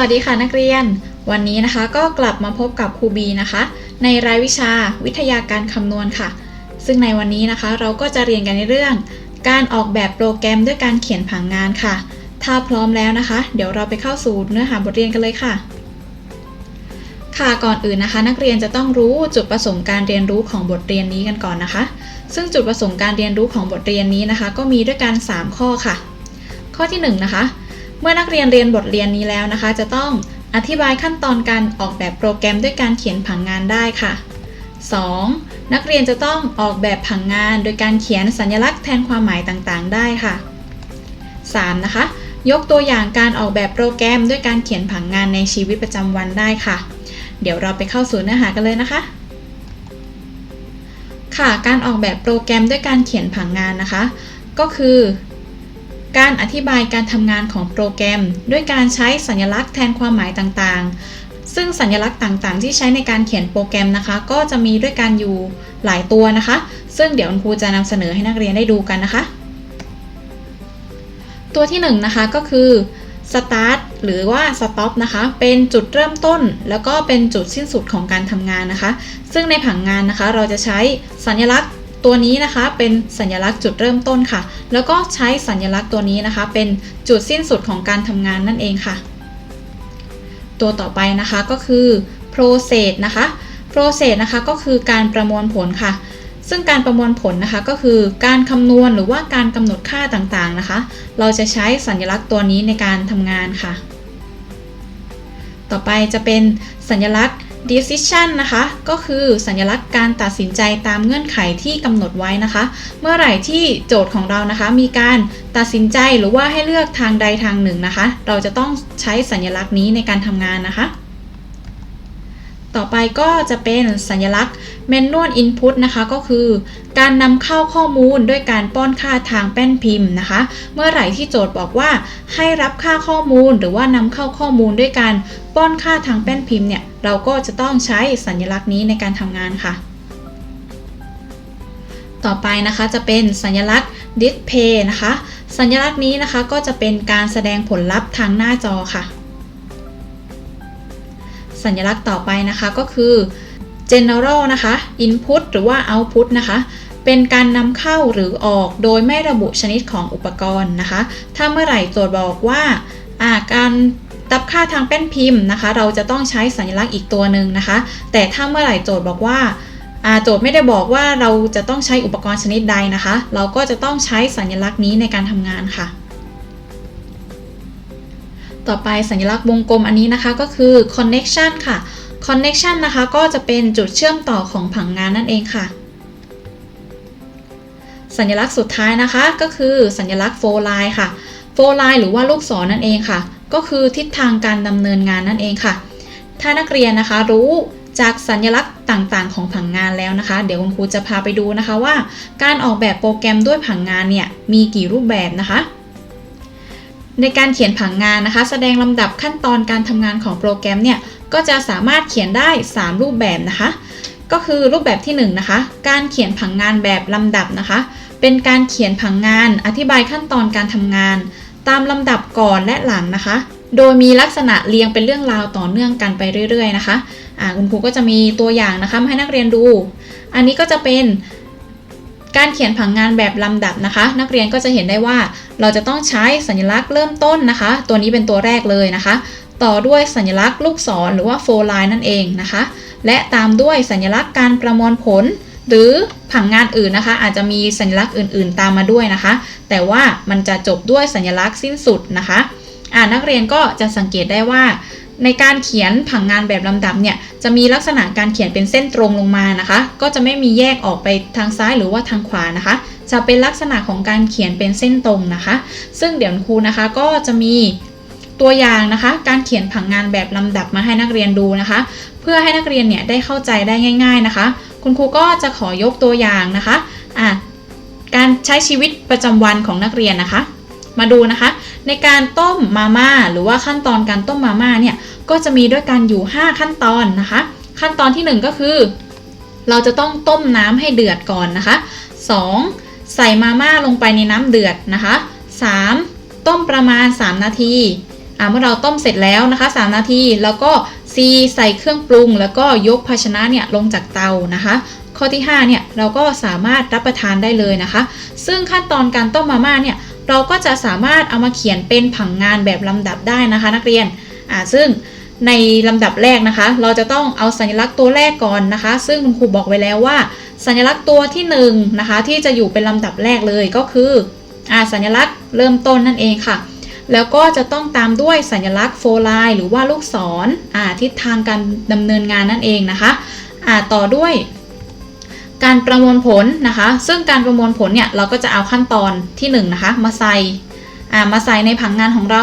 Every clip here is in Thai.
วัสดีค่ะนักเรียน วันนี้นะคะก็กลับมาพบกับครูบีนะคะ ในรายวิชาวิทยาการคำนวณค่ะ ซึ่งในวันนี้นะคะเราก็จะเรียนกันในเรื่อง การออกแบบโปรแกรมด้วยการเขียนผังงานค่ะ ถ้าพร้อมแล้วนะคะ เดี๋ยวเราไปเข้าสู่เนื้อหาบทเรียนกันเลยค่ะ ค่ะก่อนอื่นนะคะ นักเรียนจะต้องรู้จุดประสงค์การเรียนรู้ของบทเรียนนี้กันก่อนนะคะ ซึ่งจุดประสงค์การเรียนรู้ของบทเรียนนี้นะคะ ก็มีด้วยกัน 3 ข้อค่ะ ข้อที่1นะคะ เมื่อนักเรียนเรียนบทเรียนนี้แล้วนะคะ จะต้องอธิบายขั้นตอนการออกแบบโปรแกรมด้วยการเขียนผังงานได้ค่ะ 2. นักเรียนจะต้องออกแบบผังงานโดยการเขียนสัญลักษณ์แทนความหมายต่างๆ ได้ค่ะ 3. นะคะ ยกตัวอย่างการออกแบบโปรแกรมด้วยการเขียนผังงานในชีวิตประจำวันได้ค่ะ เดี๋ยวเราไปเข้าสู่เนื้อหากันเลยนะคะ ค่ะ การออกแบบโปรแกรมด้วยการเขียนผังงานนะคะ ก็คือ การอธิบายการทำงานของโปรแกรม ด้วยการใช้สัญลักษณ์แทนความหมายต่างๆ ซึ่งสัญลักษณ์ต่างๆ ที่ใช้ในการเขียนโปรแกรมนะคะ ก็จะมีด้วยกันอยู่หลายตัวนะคะ ซึ่งเดี๋ยวคุณครูจะนำเสนอให้นักเรียนได้ดูกันนะคะ ตัวที่1นงนะคะก็คือ start หรือว่า stop นะคะ เป็นจุดเริ่มต้น แล้วก็เป็นจุดสิ้นสุดของการทำงานนะคะ ซึ่งในผังงานนะคะ เราจะใช้สัญลักษณ์ ตัวนี้นะคะเป็นสัญลักษณ์จุดเริ่มต้นค่ะ แล้วก็ใช้สัญลักษณ์ตัวนี้นะคะ เป็นจุดสิ้นสุดของการทำงานนั่นเองค่ะ ตัวต่อไปนะคะก็คือ process นะคะ process นะคะก็คือการประมวลผลค่ะ ซึ่งการประมวลผลนะคะก็คือการคำนวณหรือว่าการกำหนดค่าต่างๆนะคะ เราจะใช้สัญลักษณ์ตัวนี้ในการทำงานค่ะ ต่อไปจะเป็นสัญลักษณ์ decision นะคะ ก็คือสัญลักษณ์การตัดสินใจตามเงื่อนไขที่กำหนดไว้นะคะ เมื่อไหร่ที่โจทย์ของเรานะคะ มีการตัดสินใจหรือว่าให้เลือกทางใดทางหนึ่งนะคะ เราจะต้องใช้สัญลักษณ์นี้ในการทำงานนะคะ ต่อไปก็จะเป็นสัญลักษณ์ manual input นะคะก็คือ การนำเข้าข้อมูลด้วยการป้อนค่าทางแป้นพิมพ์นะคะ เมื่อไหร่ที่โจทย์บอกว่าให้รับค่าข้อมูลหรือว่านำเข้าข้อมูลด้วยการป้อนค่าทางแป้นพิมพ์เนี่ยเราก็จะต้องใช้สัญลักษณ์นี้ในการทำงานค่ะ ต่อไปนะคะจะเป็นสัญลักษณ์ display นะคะ สัญลักษณ์นี้นะคะก็จะเป็นการแสดงผลลัพธ์ทางหน้าจอค่ะ สัญลักษณ์ต่อไปนะคะก็คือ general นะคะ input หรือว่า output นะคะ เป็นการนำเข้าหรือออกโดยไม่ระบุชนิดของอุปกรณ์นะคะ ถ้าเมื่อไหร่โจทย์บอกว่าการรับค่าทางแป้นพิมพ์นะคะ เราจะต้องใช้สัญลักษณ์อีกตัวหนึ่งนะคะ แต่ถ้าเมื่อไหร่โจทย์บอกว่าโจทย์ไม่ได้บอกว่าเราจะต้องใช้อุปกรณ์ชนิดใดนะคะ เราก็จะต้องใช้สัญลักษณ์นี้ในการทำงานค่ะ ต่อไปสัญลักษณ์วงกลมอันนี้นะคะก็คือ connection ค่ะ connection นะคะก็จะเป็นจุดเชื่อมต่อของผังงานนั่นเองค่ะ สัญลักษณ์สุดท้ายนะคะก็คือสัญลักษณ์ four line ค่ะ four line หรือว่าลูกศรนั่นเองค่ะ ก็คือทิศทางการดำเนินงานนั่นเองค่ะ ถ้านักเรียนนะคะรู้จากสัญลักษณ์ต่างๆ ของผังงานแล้วนะคะ เดี๋ยวคุณครูจะพาไปดูนะคะว่า การออกแบบโปรแกรมด้วยผังงานเนี่ยมีกี่รูปแบบนะคะ ในการเขียนผังงานนะคะ แสดงลำดับขั้นตอนการทำงานของโปรแกรมเนี่ยก็จะสามารถเขียนได้ 3 รูปแบบนะคะ ก็คือรูปแบบที่1นนะคะ การเขียนผังงานแบบลำดับนะคะ เป็นการเขียนผังงาน อธิบายขั้นตอนการทำงาน ตามลำดับก่อนและหลังนะคะ โดยมีลักษณะเรียงเป็นเรื่องราวต่อเนื่องกันไปเรื่อย ๆ นะคะอ่าคุณครูก็จะมีตัวอย่างนะคะมาให้นักเรียนดู อันนี้ก็จะเป็น การเขียนผังงานแบบลำดับนะคะ นักเรียนก็จะเห็นได้ว่า เราจะต้องใช้สัญลักษณ์เริ่มต้นนะคะ ตัวนี้เป็นตัวแรกเลยนะคะ ต่อด้วยสัญลักษณ์ลูกศรหรือว่า four line นั่นเองนะคะ และตามด้วยสัญลักษณ์การประมวลผล หรือผังงานอื่นนะคะ อาจจะมีสัญลักษณ์อื่น ๆ ตามมาด้วยนะคะ แต่ว่ามันจะจบด้วยสัญลักษณ์สิ้นสุดนะคะอ่านักเรียนก็จะสังเกตได้ว่า ในการเขียนผังงานแบบลำดับเนี่ยจะมีลักษณะการเขียนเป็นเส้นตรงลงมานะคะ ก็จะไม่มีแยกออกไปทางซ้ายหรือว่าทางขวานะคะ จะเป็นลักษณะของการเขียนเป็นเส้นตรงนะคะ ซึ่งเดี๋ยวครูนะคะก็จะมีตัวอย่างนะคะ การเขียนผังงานแบบลำดับมาให้นักเรียนดูนะคะ เพื่อให้นักเรียนเนี่ยได้เข้าใจได้ง่าย ๆนะคะ คุณครูก็จะขอยกตัวอย่างนะคะอะการใช้ชีวิตประจำวันของนักเรียนนะคะ มาดูนะคะ ในการต้มมาม่าหรือว่าขั้นตอนการต้มมาม่าเนี่ยก็จะมีด้วยกันอยู่ 5 ขั้นตอนนะคะ ขั้นตอนที่ 1 ก็คือ เราจะต้องต้มน้ำให้เดือดก่อนนะคะ 2. ใส่มาม่าลงไปในน้ำเดือดนะคะ 3. ต้มประมาณ 3 นาทีอ่าเมื่อเราต้มเสร็จแล้วนะคะ 3 นาทีแล้วก็ C ใส่เครื่องปรุง แล้วก็ยกภาชนะเนี่ยลงจากเตานะคะ ข้อที่5เนี่ยเราก็สามารถรับประทานได้เลยนะคะ ซึ่งขั้นตอนการต้มมาม่าเนี่ย เราก็จะสามารถเอามาเขียนเป็นผังงานแบบลำดับได้นะคะ นักเรียนอ่าซึ่งในลำดับแรกนะคะ เราจะต้องเอาสัญลักษณ์ตัวแรกก่อนนะคะ ซึ่งคุณครูบอกไว้แล้วว่า สัญลักษณ์ตัวที่1นงนะคะที่จะอยู่เป็นลำดับแรกเลยก็คืออาสัญลักษณ์เริ่มต้นนั่นเองค่ะ แล้วก็จะต้องตามด้วยสัญลักษณ์โฟไลน์หรือว่าลูกศรทิศทางการดำเนินงานนั่นเองนะคะต่อด้วย การประมวลผลนะคะ ซึ่งการประมวลผลเนี่ยเราก็จะเอาขั้นตอนที่1นงนะคะมาใส่อามาใส่ในผังงานของเรา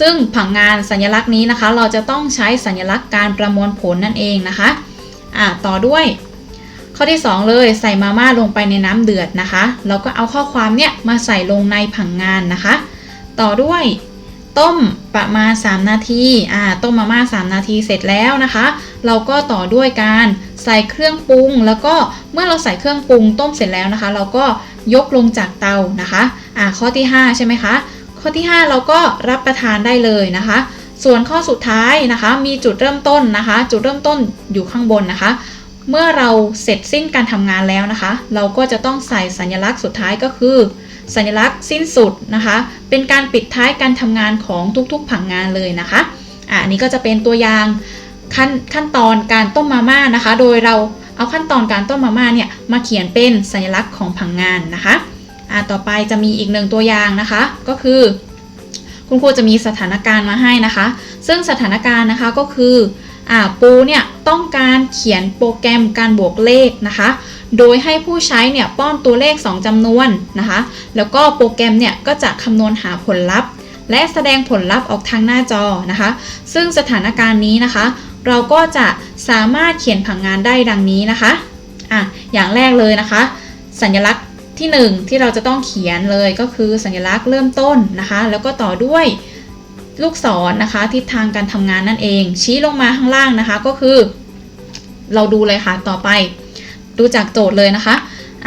ซึ่งผังงานสัญลักษณ์นี้นะคะ เราจะต้องใช้สัญลักษณ์การประมวลผลนั่นเองนะคะอ่าต่อด้วย ข้อที่ 2 เลยใส่มาม่าลงไปในน้ำเดือดนะคะแล้วก็เอาข้อความเนี่ยมาใส่ลงในผังงานนะคะ ต่อด้วยต้มประมาณ 3 นาที อ่า ต้มมาม่า 3 นาทีเสร็จแล้วนะคะ เราก็ต่อด้วยการ ใส่เครื่องปรุง แล้วก็เมื่อเราใส่เครื่องปรุงต้มเสร็จแล้วนะคะ เราก็ยกลงจากเตานะคะอ่าข้อที่ 5 ใช่ไหมคะ ข้อที่ 5 เราก็รับประทานได้เลยนะคะ ส่วนข้อสุดท้ายนะคะ มีจุดเริ่มต้นนะคะ จุดเริ่มต้นอยู่ข้างบนนะคะ เมื่อเราเสร็จสิ้นการทำงานแล้วนะคะ เราก็จะต้องใส่สัญลักษณ์สุดท้ายก็คือ สัญลักษณ์สิ้นสุดนะคะ เป็นการปิดท้ายการทำงานของทุกๆผังงานเลยนะคะอะนี้ก็จะเป็นตัวอย่าง ขั้นขั้นตอนการต้มมาม่านะคะ โดยเราเอาขั้นตอนการต้มมาม่าเนี่ยมาเขียนเป็นสัญลักษณ์ของผังงานนะคะอะต่อไปจะมีอีกหนึ่งตัวอย่างนะคะ ก็คือ คุณครูจะมีสถานการณ์มาให้นะคะ ซึ่งสถานการณ์นะคะก็คืออ่าปูเนี่ยต้องการเขียนโปรแกรมการบวกเลขนะคะ โดยให้ผู้ใช้เนี่ยป้อนตัวเลข 2จำนวนนะคะ แล้วก็โปรแกรมเนี่ยก็จะคำนวณหาผลลัพธ์และแสดงผลลัพธ์ออกทางหน้าจอนะคะ ซึ่งสถานการณ์นี้นะคะ เราก็จะสามารถเขียนผังงานได้ดังนี้นะคะอะอย่างแรกเลยนะคะ สัญลักษณ์ที่ 1 ที่เราจะต้องเขียนเลยก็คือสัญลักษณ์เริ่มต้นนะคะ แล้วก็ต่อด้วยลูกศรนนะคะทิศทางการทำงานนั่นเอง ชี้ลงมาข้างล่างนะคะก็คือ เราดูเลยค่ะต่อไป ดูจากโจทย์เลยนะคะ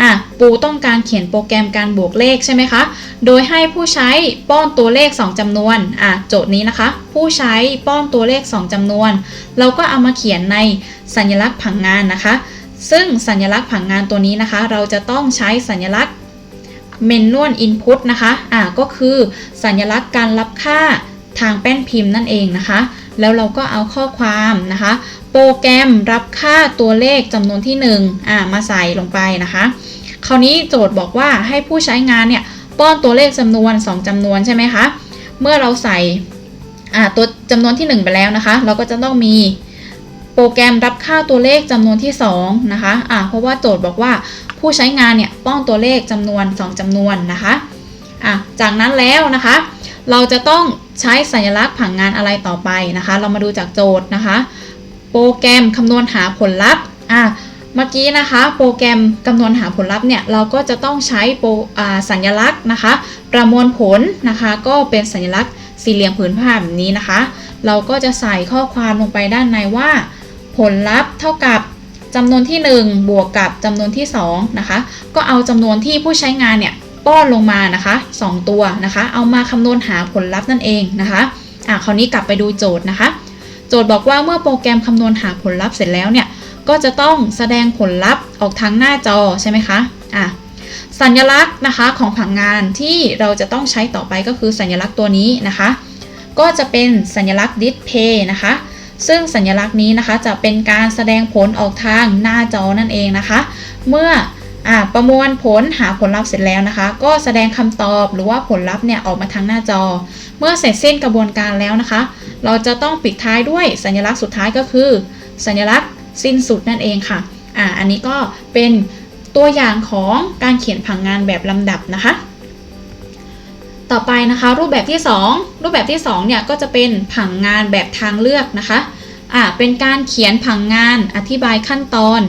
อะปูต้องการเขียนโปรแกรมการบวกเลขใช่ไหมคะ โดยให้ผู้ใช้ป้อนตัวเลข 2จำนวน อะโจทย์นี้นะคะ ผู้ใช้ป้อนตัวเลข 2จำนวน เราก็เอามาเขียนในสัญลักษณ์ผังงานนะคะ ซึ่งสัญลักษณ์ผังงานตัวนี้นะคะ เราจะต้องใช้สัญลักษณ์ manual input นะคะ อะก็คือสัญลักษณ์การรับค่าทางแป้นพิมพ์นั่นเองนะคะ แล้วเราก็เอาข้อความนะคะ โปรแกรมรับค่าตัวเลขจำนวนที่1อ่ามาใส่ลงไปนะคะ คราวนี้โจทย์บอกว่าให้ผู้ใช้งานเนี่ยป้อนตัวเลขจำนวน 2จำนวนใช่ไหมคะ เมื่อเราใส่อ่าตัวจำนวนที่ 1 ไปแล้วนะคะ เราก็จะต้องมีโปรแกรมรับค่าตัวเลขจำนวนที่2นะคะอ่าเพราะว่าโจทย์บอกว่าผู้ใช้งานเนี่ยป้อนตัวเลขจำนวน 2จำนวนนะคะอะจากนั้นแล้วนะคะ เราจะต้องใช้สัญลักษณ์ผังงานอะไรต่อไปนะคะ เรามาดูจากโจทย์นะคะ โปรแกรมคำนวณหาผลลัพธ์อะเมื่อกี้นะคะโปรแกรมคำนวณหาผลลัพธ์เนี่ยเราก็จะต้องใช้โปรสัญลักษณ์นะคะ ประมวลผลนะคะ ก็เป็นสัญลักษณ์สี่เหลี่ยมผืนผ้าแบบนี้นะคะ เราก็จะใส่ข้อความลงไปด้านในว่า ผลลัพธ์เท่ากับจำนวนที่ 1 บวกกับจำนวนที่2นะคะก็เอาจำนวนที่ผู้ใช้งานเนี่ย ป้อนลงมานะคะ 2 ตัวนะคะ เอามาคำนวณหาผลลัพธ์นั่นเองนะคะอะคราวนี้กลับไปดูโจทย์นะคะ โจทย์บอกว่าเมื่อโปรแกรมคำนวณหาผลลัพธ์เสร็จแล้วเนี่ยก็จะต้องแสดงผลลัพธ์ออกทางหน้าจอใช่ไหมคะอะสัญลักษณ์นะคะของผังงานที่เราจะต้องใช้ต่อไปก็คือสัญลักษณ์ตัวนี้นะคะ ก็จะเป็นสัญลักษณ์ display นะคะ ซึ่งสัญลักษณ์นี้นะคะจะเป็นการแสดงผลออกทางหน้าจอนั่นเองนะคะ เมื่อ อ่าประมวลผลหาผลลัพธ์เสร็จแล้วนะคะ ก็แสดงคำตอบหรือว่าผลลัพธ์เนี่ยออกมาทางหน้าจอ เมื่อเสร็จสิ้นกระบวนการแล้วนะคะ เราจะต้องปิดท้ายด้วยสัญลักษณ์สุดท้ายก็คือ สัญลักษณ์สิ้นสุดนั่นเองค่ะอ่าอันนี้ก็เป็นตัวอย่างของการเขียนผังงานแบบลำดับนะคะ ต่อไปนะคะรูปแบบที่ 2 รูปแบบที่2เนี่ยก็จะเป็นผังงานแบบทางเลือกนะคะอ่าเป็นการเขียนผังงานอธิบายขั้นตอน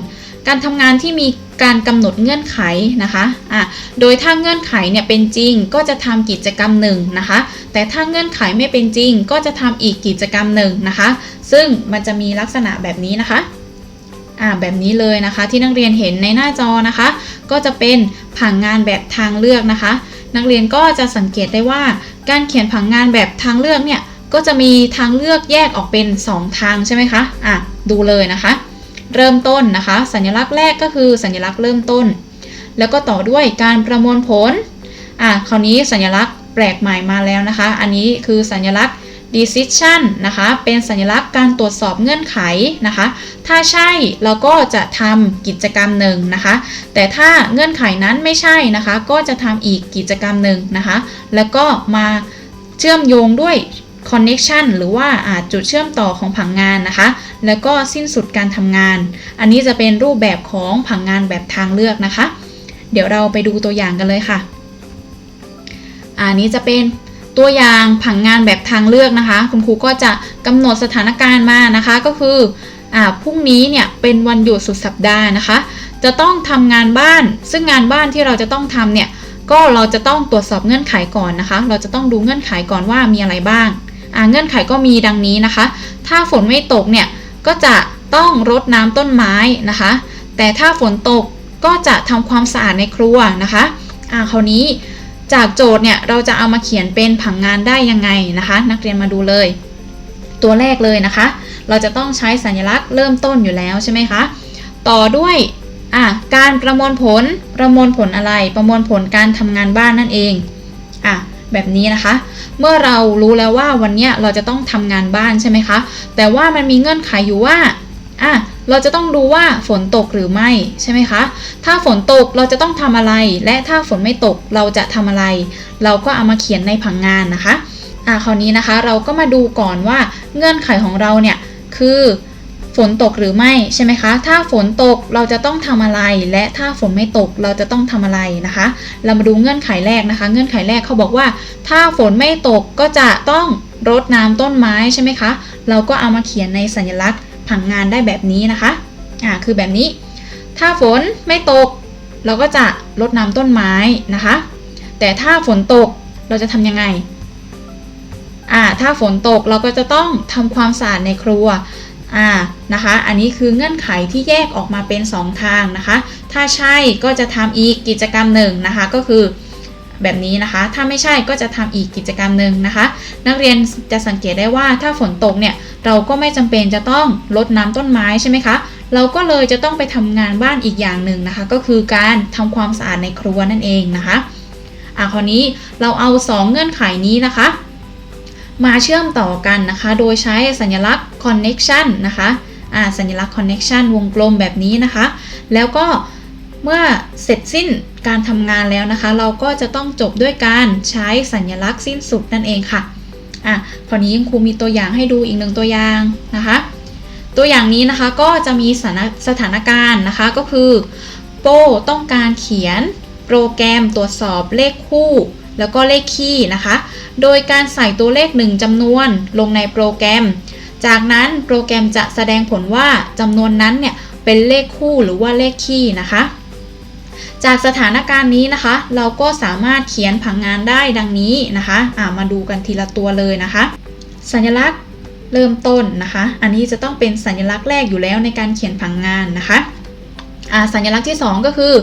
การทำงานที่มี การกำหนดเงื่อนไขนะคะอะโดยถ้าเงื่อนไขเนี่ยเป็นจริงก็จะทำกิจกรรมหนึ่งนะคะ แต่ถ้าเงื่อนไขไม่เป็นจริง ก็จะทำอีกกิจกรรมหนึ่งนะคะ ซึ่งมันจะมีลักษณะแบบนี้นะคะอ่าแบบนี้เลยนะคะที่นักเรียนเห็นในหน้าจอนะคะ ก็จะเป็นผังงานแบบทางเลือกนะคะ นักเรียนก็จะสังเกตได้ว่า การเขียนผังงานแบบทางเลือกเนี่ยก็จะมีทางเลือกแยกออกเป็น 2 ทางใช่ไหมคะอะดูเลยนะคะ เริ่มต้นนะคะ สัญลักษณ์แรกก็คือสัญลักษณ์เริ่มต้น แล้วก็ต่อด้วยการประมวลผลอะคราวนี้สัญลักษณ์แปลกใหม่มาแล้วนะคะ อันนี้คือสัญลักษณ์ decision นะคะ เป็นสัญลักษณ์การตรวจสอบเงื่อนไขนะคะ ถ้าใช่เราก็จะทำกิจกรรมหนึ่งนะคะ แต่ถ้าเงื่อนไขนั้นไม่ใช่นะคะ ก็จะทำอีกกิจกรรมหนึ่งนะคะ แล้วก็มาเชื่อมโยงด้วย connection หรือว่าจุดเชื่อมต่อของผังงานนะคะ แล้วก็สิ้นสุดการทำงาน อันนี้จะเป็นรูปแบบของผังงานแบบทางเลือกนะคะ เดี๋ยวเราไปดูตัวอย่างกันเลยค่ะ อันนี้จะเป็นตัวอย่างผังงานแบบทางเลือกนะคะ คุณครูก็จะกำหนดสถานการณ์มานะคะ ก็คืออพรุ่งนี้เนี่ยเป็นวันหยุดสุดสัปดาห์นะคะ จะต้องทำงานบ้าน ซึ่งงานบ้านที่เราจะต้องทำเนี่ยก็เราจะต้องตรวจสอบเงื่อนไขก่อนนะคะ เราจะต้องดูเงื่อนไขก่อนว่ามีอะไรบ้าง เงื่อนไขก็มีดังนี้นะคะ ถ้าฝนไม่ตกเนี่ย ก็จะต้องรดน้ำต้นไม้นะคะ แต่ถ้าฝนตกก็จะทำความสะอาดในครัวนะคะอ่าคราวนี้จากโจทย์เนี่ยเราจะเอามาเขียนเป็นผังงานได้ยังไงนะคะ นักเรียนมาดูเลย ตัวแรกเลยนะคะ เราจะต้องใช้สัญลักษณ์เริ่มต้นอยู่แล้วใช่ไหมคะต่อด้วยอะการประมวลผลประมวลผลอะไร ประมวลผลการทำงานบ้านนั่นเอง แบบนี้นะคะ เมื่อเรารู้แล้วว่าวันนี้เราจะต้องทำงานบ้านใช่ไหมคะ แต่ว่ามันมีเงื่อนไขอยู่ว่าอะเราจะต้องดูว่าฝนตกหรือไม่ใช่ไหมคะ ถ้าฝนตกเราจะต้องทำอะไร และถ้าฝนไม่ตกเราจะทำอะไร เราก็เอามาเขียนในผังงานนะคะอ่าคราวนี้นะคะเราก็มาดูก่อนว่าเงื่อนไขของเราเนี่ยคือ ฝนตกหรือไม่ใช่ไหมคะ ถ้าฝนตกเราจะต้องทำอะไร และถ้าฝนไม่ตกเราจะต้องทำอะไรนะคะ เรามาดูเงื่อนไขแรกนะคะ เงื่อนไขแรกเขาบอกว่า ถ้าฝนไม่ตกก็จะต้องรดน้ำต้นไม้ใช่ไหมคะ เราก็เอามาเขียนในสัญลักษณ์ผังงานได้แบบนี้นะคะ อ่า คือแบบนี้ ถ้าฝนไม่ตก เราก็จะรดน้ำต้นไม้นะคะ แต่ถ้าฝนตกเราจะทำยังไง อ่า ถ้าฝนตกเราก็จะต้องทำความสะอาดในครัว อ่านะคะ อันนี้คือเงื่อนไขที่แยกออกมาเป็น 2 ทางนะคะ ถ้าใช่ก็จะทำอีกกิจกรรมหนึ่งนะคะ ก็คือแบบนี้นะคะ ถ้าไม่ใช่ก็จะทำอีกกิจกรรมหนึ่งนะคะ นักเรียนจะสังเกตได้ว่าถ้าฝนตกเนี่ย เราก็ไม่จำเป็นจะต้องรดน้ำต้นไม้ใช่ไหมคะ เราก็เลยจะต้องไปทำงานบ้านอีกอย่างหนึ่งนะคะ ก็คือการทำความสะอาดในครัวนั่นเองนะคะ อะคราวนี้เราเอา 2 เงื่อนไขนี้นะคะ มาเชื่อมต่อกันนะคะ โดยใช้สัญลักษณ์ connection นะคะอ่าสัญลักษณ์ connection วงกลมแบบนี้นะคะ แล้วก็เมื่อเสร็จสิ้นการทำงานแล้วนะคะ เราก็จะต้องจบด้วยการใช้สัญลักษณ์สิ้นสุดนั่นเองค่ะอะคราวนี้ครูมีตัวอย่างให้ดูอีกหนึ่งตัวอย่างนะคะ ตัวอย่างนี้นะคะก็จะมีสถานสถานการณ์นะคะก็คือ โป้ต้องการเขียนโปรแกรมตรวจสอบเลขคู่ แล้วก็เลขคี่นะคะ โดยการใส่ตัวเลข 1จำนวนลงในโปรแกรม จากนั้นโปรแกรมจะแสดงผลว่าจำนวนนั้นเนี่ยเป็นเลขคู่หรือว่าเลขคี่นะคะ จากสถานการณ์นี้นะคะ เราก็สามารถเขียนผังงานได้ดังนี้นะคะะมาดูกันทีละตัวเลยนะคะ สัญลักษณ์เริ่มต้นนะคะ อันนี้จะต้องเป็นสัญลักษณ์แรกอยู่แล้วในการเขียนผังงานนะคะะสัญลักษณ์ที่ 2 ก็คือ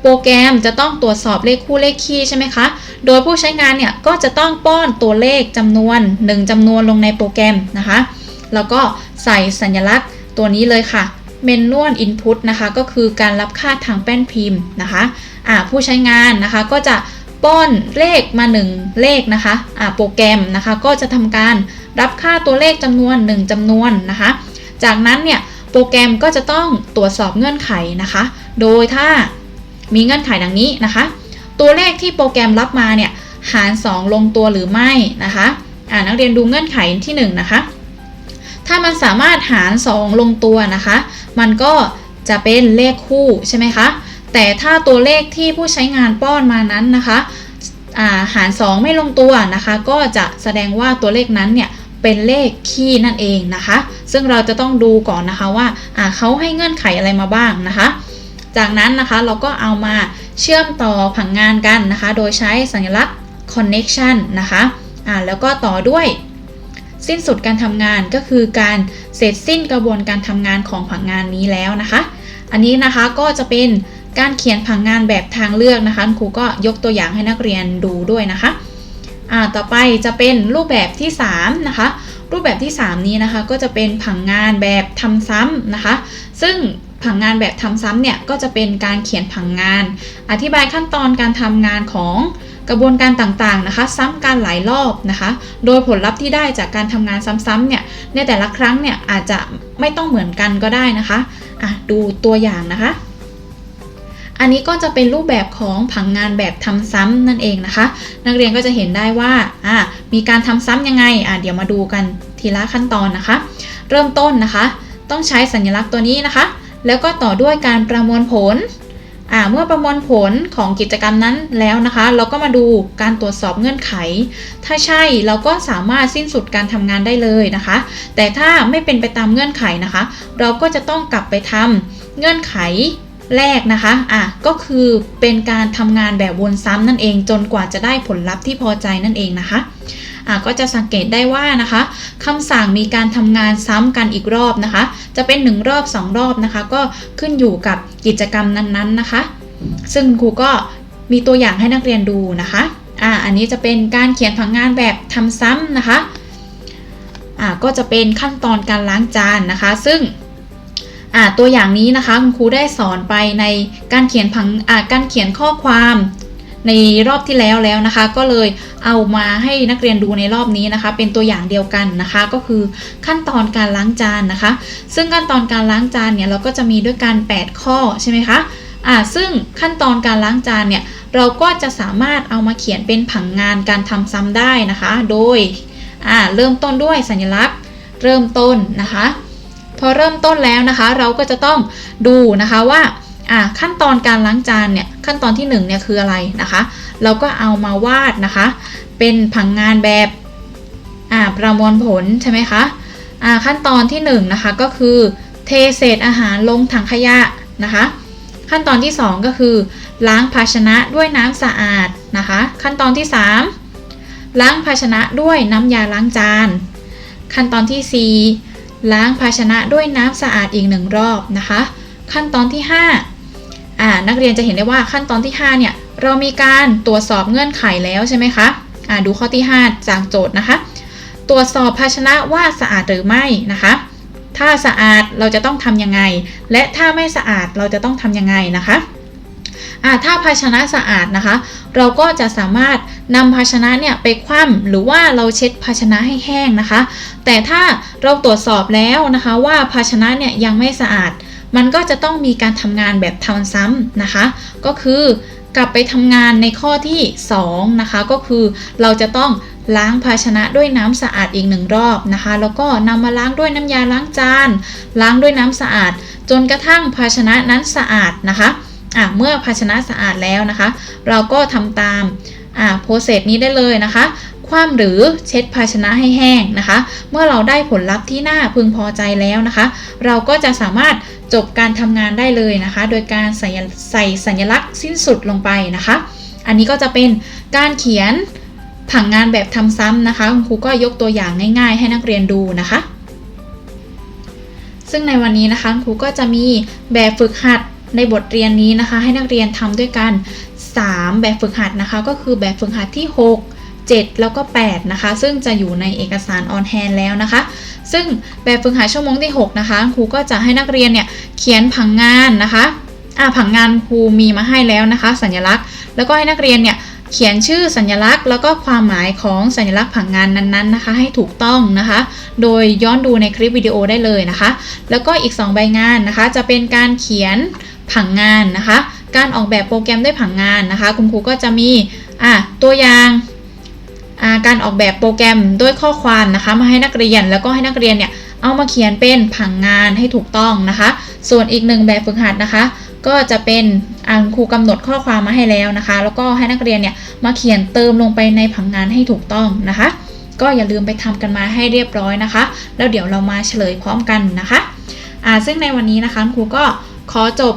โปรแกรมจะต้องตรวจสอบเลขคู่เลขคี่ใช่ไหมคะ โดยผู้ใช้งานเนี่ยก็จะต้องป้อนตัวเลขจำนวน 1จำนวนลงในโปรแกรมนะคะ แล้วก็ใส่สัญลักษณ์ตัวนี้เลยค่ะ manual input นะคะก็คือการรับค่าทางแป้นพิมพ์นะคะะผู้ใช้งานนะคะก็จะป้อนเลขมา 1 เลขนะคะะโปรแกรมนะคะก็จะทำการรับค่าตัวเลขจำนวน 1จำนวนนะคะ จากนั้นเนี่ยโปรแกรมก็จะต้องตรวจสอบเงื่อนไขนะคะ โดยถ้ามีเงื่อนไขดังนี้นะคะ ตัวเลขที่โปรแกรมรับมาเนี่ยหาร 2 ลงตัวหรือไม่นะคะอ่านักเรียนดูเงื่อนไขที่1นะคะ ถ้ามันสามารถหาร 2 ลงตัวนะคะ มันก็จะเป็นเลขคู่ใช่ไหมคะ แต่ถ้าตัวเลขที่ผู้ใช้งานป้อนมานั้นนะคะหาร 2 ไม่ลงตัวนะคะ ก็จะแสดงว่าตัวเลขนั้นเนี่ยเป็นเลขคี่นั่นเองนะคะ ซึ่งเราจะต้องดูก่อนนะคะว่าเขาให้เงื่อนไขอะไรมาบ้างนะคะ จากนั้นนะคะเราก็เอามา เชื่อมต่อผังงานกันนะคะ โดยใช้สัญลักษณ์ connection นะคะะแล้วก็ต่อด้วย สิ้นสุดการทำงานก็คือการเสร็จสิ้นกระบวนการทำงานของผังงานนี้แล้วนะคะ อันนี้นะคะก็จะเป็นการเขียนผังงานแบบทางเลือกนะคะครูก็ยกตัวอย่างให้นักเรียนดูด้วยนะคะอ่าต่อไปจะเป็นรูปแบบที่3นะคะรูปแบบที่ 3 นี้นะคะก็จะเป็นผังงานแบบทำซ้ำนะคะ ซึ่ง ผังงานแบบทำซ้ำเนี่ยก็จะเป็นการเขียนผังงาน อธิบายขั้นตอนการทำงานของกระบวนการต่างๆนะคะ ซ้ำการหลายรอบนะคะ โดยผลลัพธ์ที่ได้จากการทำงานซ้ำๆเนี่ยในแต่ละครั้งเนี่ยอาจจะไม่ต้องเหมือนกันก็ได้นะคะอะดูตัวอย่างนะคะ อันนี้ก็จะเป็นรูปแบบของผังงานแบบทำซ้ำนั่นเองนะคะ นักเรียนก็จะเห็นได้ว่าอ่ามีการทำซ้ำยังไงอ่าเดี๋ยวมาดูกันทีละขั้นตอนนะคะ เริ่มต้นนะคะ ต้องใช้สัญลักษณ์ตัวนี้นะคะ แล้วก็ต่อด้วยการประมวลผลอ่าเมื่อประมวลผลของกิจกรรมนั้นแล้วนะคะ เราก็มาดูการตรวจสอบเงื่อนไข ถ้าใช่เราก็สามารถสิ้นสุดการทำงานได้เลยนะคะ แต่ถ้าไม่เป็นไปตามเงื่อนไขนะคะ เราก็จะต้องกลับไปทำเงื่อนไขแรกนะคะอะก็คือเป็นการทำงานแบบวนซ้ำนั่นเองจนกว่าจะได้ผลลัพธ์ที่พอใจนั่นเองนะคะ ก็จะสังเกตได้ว่านะคะคำสั่งมีการทำงานซ้ำกันอีกรอบนะคะ จะเป็น 1 รอบ 2 รอบนะคะ ก็ขึ้นอยู่กับกิจกรรมนั้นๆนะคะ ซึ่งครูก็มีตัวอย่างให้นักเรียนดูนะคะอะอันนี้จะเป็นการเขียนผังงานแบบทำซ้ำนะคะอะก็จะเป็นขั้นตอนการล้างจานนะคะ ซึ่งตัวอย่างนี้นะคะคุณครูได้สอนไปในการเขียนผังการเขียนข้อความ ในรอบที่แล้วแล้วนะคะ ก็เลยเอามาให้นักเรียนดูในรอบนี้นะคะ เป็นตัวอย่างเดียวกันนะคะ ก็คือขั้นตอนการล้างจานนะคะ ซึ่งขั้นตอนการล้างจานเนี่ยเราก็จะมีด้วยกัน 8 ข้อใช่ไหมคะอ่าซึ่งขั้นตอนการล้างจานเนี่ยเราก็จะสามารถเอามาเขียนเป็นผังงานการทำซ้ำได้นะคะ โดยอ่าเริ่มต้นด้วยสัญลักษณ์ เริ่มต้นนะคะ พอเริ่มต้นแล้วนะคะ เราก็จะต้องดูนะคะว่า อ่าขั้นตอนการล้างจานเนี่ยขั้นตอนที่1เนี่ยคืออะไรนะคะ เราก็เอามาวาดนะคะ เป็นผังงานแบบอ่าประมวลผลใช่ไหมคะอ่าขั้นตอนที่1นนะคะก็คือเทเศษอาหารลงถังขยะนะคะ ขั้นตอนที่ 2 ก็คือ ล้างภาชนะด้วยน้ำสะอาดนะคะ ขั้นตอนที่ 3 ล้างภาชนะด้วยน้ำยาล้างจาน ขั้นตอนที่ 4 ล้างภาชนะด้วยน้ำสะอาดอีกหนึ่งรอบนะคะ ขั้นตอนที่5อ่า นักเรียนจะเห็นได้ว่าขั้นตอนที่ 5 เนี่ย เรามีการตรวจสอบเงื่อนไขแล้วใช่ไหมคะอ่าดูข้อที่ 5 จากโจทย์นะคะ ตรวจสอบภาชนะว่าสะอาดหรือไม่นะคะ ถ้าสะอาดเราจะต้องทำยังไง และถ้าไม่สะอาดเราจะต้องทำยังไงนะคะถ้าภาชนะสะอาดนะคะ เราก็จะสามารถนำภาชนะเนี่ยไปคว่ำหรือว่าเราเช็ดภาชนะให้แห้งนะคะ แต่ถ้าเราตรวจสอบแล้วนะคะว่าภาชนะเนี่ยยังไม่สะอาด มันก็จะต้องมีการทำงานแบบทำซ้ำนะคะ ก็คือกลับไปทำงานในข้อที่2นะคะก็คือเราจะต้องล้างภาชนะด้วยน้ำสะอาดอีกหนึ่งรอบนะคะ แล้วก็นำมาล้างด้วยน้ำยาล้างจาน ล้างด้วยน้ำสะอาด จนกระทั่งภาชนะนั้นสะอาดนะคะอะเมื่อภาชนะสะอาดแล้วนะคะ เราก็ทำตามอ่าโปรเซสนี้ได้เลยนะคะคว่ำหรือเช็ดภาชนะให้แห้งนะคะ เมื่อเราได้ผลลัพธ์ที่น่าพึงพอใจแล้วนะคะ เราก็จะสามารถ จบการทำงานได้เลยนะคะ โดยการใส่ใส่สัญลักษณ์สิ้นสุดลงไปนะคะ อันนี้ก็จะเป็นการเขียนผังงานแบบทำซ้ำนะคะคุณครูก็ยกตัวอย่างง่าย ๆ ให้นักเรียนดูนะคะ ซึ่งในวันนี้นะคะครูก็จะมีแบบฝึกหัดในบทเรียนนี้นะคะ ให้นักเรียนทำด้วยกัน 3 แบบฝึกหัดนะคะ ก็คือแบบฝึกหัดที่ 6 7 แล้วก็ 8 นะคะ ซึ่งจะอยู่ในเอกสารออนแฮนแล้วนะคะ ซึ่งแบบฝึกหัดชั่วโมงที่ 6 นะคะ ครูก็จะให้นักเรียนเนี่ยเขียนผังงานนะคะอ่าผังงานครูมีมาให้แล้วนะคะ สัญลักษณ์ แล้วก็ให้นักเรียนเนี่ยเขียนชื่อสัญลักษณ์ แล้วก็ความหมายของสัญลักษณ์ผังงานนั้นๆนะคะ ให้ถูกต้องนะคะ โดยย้อนดูในคลิปวิดีโอได้เลยนะคะ แล้วก็อีก 2 ใบงานนะคะ จะเป็นการเขียนผังงานนะคะ การออกแบบโปรแกรมด้วยผังงานนะคะ คุณครูก็จะมีอะตัวอย่าง การออกแบบโปรแกรมด้วยข้อความนะคะมาให้นักเรียนแล้วก็ให้นักเรียนเนี่ยเอามาเขียนเป็นผังงานให้ถูกต้องนะคะ ส่วนอีกหนึ่งแบบฝึกหัดนะคะ ก็จะเป็นอ่าครูกำหนดข้อความมาให้แล้วนะคะ แล้วก็ให้นักเรียนเนี่ยมาเขียนเติมลงไปในผังงานให้ถูกต้องนะคะ ก็อย่าลืมไปทำกันมาให้เรียบร้อยนะคะ แล้วเดี๋ยวเรามาเฉลยพร้อมกันนะคะอ่าซึ่งในวันนี้นะคะครูก็ขอจบ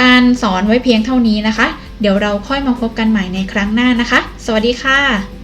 การสอนไว้เพียงเท่านี้นะคะ เดี๋ยวเราค่อยมาพบกันใหม่ในครั้งหน้านะคะ สวัสดีค่ะ